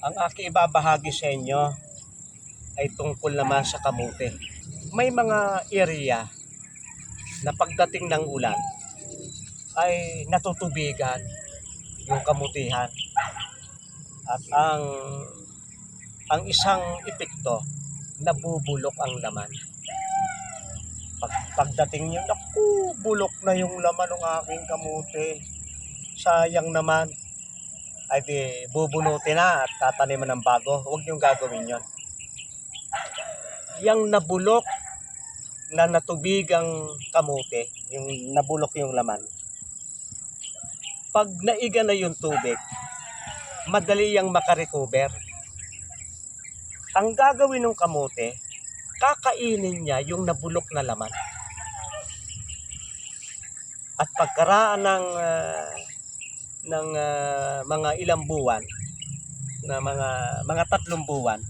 Ang aking ibabahagi sa inyo ay tungkol naman sa kamote. May mga area na pagdating ng ulan ay natutubigan yung kamutihan. At ang ang isang epekto, nabubulok ang laman. Pag, pagdating niyo, naku, bulok na yung laman ng aking kamote. Sayang naman ay di bubunutin na at tataniman ng bago. Huwag niyong gagawin yon. Yang nabulok na natubig ang kamote, yung nabulok yung laman. Pag naiga na yung tubig, madali yang makarecover. Ang gagawin ng kamote, kakainin niya yung nabulok na laman. At pagkaraan ng ah, ng ah, mga ilang buwan na mga mga tatlong buwan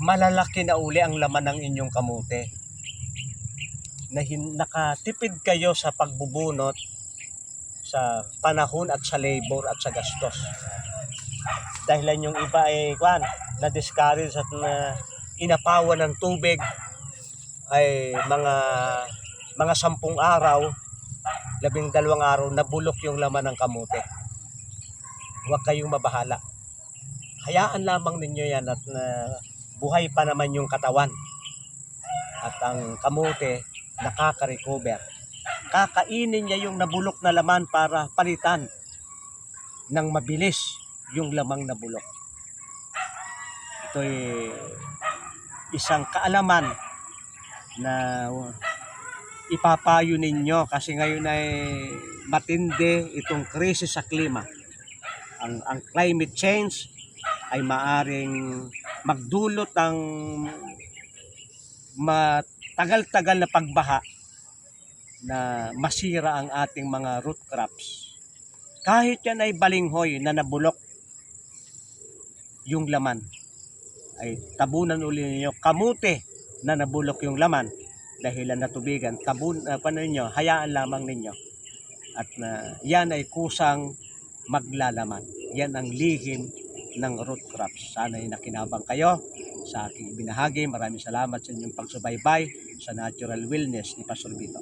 malalaki na uli ang laman ng inyong kamote na hin- nakatipid kayo sa pagbubunot sa panahon at sa labor at sa gastos dahilan yung iba ay kwan na discourage at na inapawan ng tubig ay mga mga sampung araw labing dalawang araw nabulok yung laman ng kamote. Huwag kayong mabahala. Hayaan lamang ninyo yan at na buhay pa naman yung katawan. At ang kamote nakaka-recover. Kakainin niya yung nabulok na laman para palitan ng mabilis yung lamang nabulok. Ito'y isang kaalaman na ipapayo ninyo kasi ngayon ay matindi itong krisis sa klima. Ang, ang climate change ay maaring magdulot ng matagal-tagal na pagbaha na masira ang ating mga root crops. Kahit yan ay balinghoy na nabulok yung laman, ay tabunan uli ninyo kamute na nabulok yung laman dahilan na tubigan, tabun, uh, paano ninyo, hayaan lamang ninyo. At na yan ay kusang maglalaman. Yan ang lihim ng root crops. Sana ay nakinabang kayo sa aking binahagi. Maraming salamat sa inyong pagsubaybay sa natural wellness ni Pastor Vito.